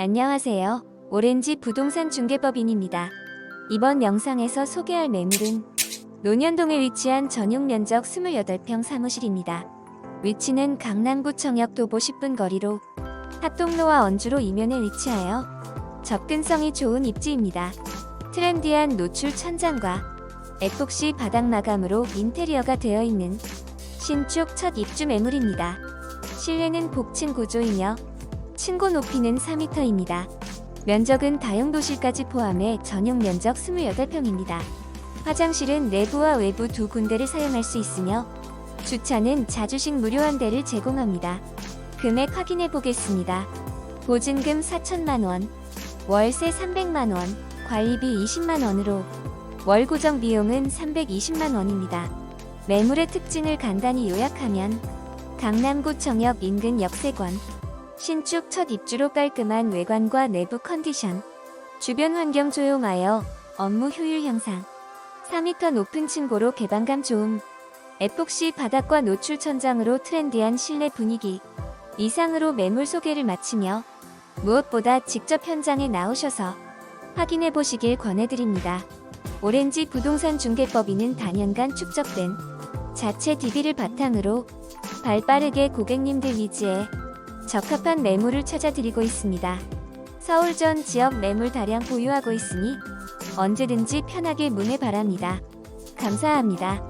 안녕하세요. 오렌지 부동산 중개법인입니다. 이번 영상에서 소개할 매물은 논현동에 위치한 전용 면적 28평 사무실입니다. 위치는 강남구 청역 도보 10분 거리로 합동로와 언주로 이면에 위치하여 접근성이 좋은 입지입니다. 트렌디한 노출 천장과 에폭시 바닥 마감으로 인테리어가 되어 있는 신축 첫 입주 매물입니다. 실내는 복층 구조이며 층고 높이는 4m입니다. 면적은 다용 도실까지 포함해 전용 면적 28평입니다. 화장실은 내부와 외부 두 군데를 사용할 수 있으며 주차는 자주식 무료 한 대를 제공합니다. 금액 확인해 보겠습니다. 보증금 4천만 원, 월세 300만 원, 관리비 20만 원으로 월 고정 비용은 320만 원입니다. 매물의 특징을 간단히 요약하면 강남구 청역 인근 역세권, 신축 첫 입주로 깔끔한 외관과 내부 컨디션, 주변 환경 조용하여 업무 효율 향상, 4m 높은 층고로 개방감 좋음, 에폭시 바닥과 노출 천장으로 트렌디한 실내 분위기, 이상으로 매물 소개를 마치며 무엇보다 직접 현장에 나오셔서 확인해 보시길 권해드립니다. 오렌지 부동산 중개법인은 단연간 축적된 자체 DB를 바탕으로 발 빠르게 고객님들 니즈에 적합한 매물을 찾아드리고 있습니다. 서울 전 지역 매물 다량 보유하고 있으니 언제든지 편하게 문의 바랍니다. 감사합니다.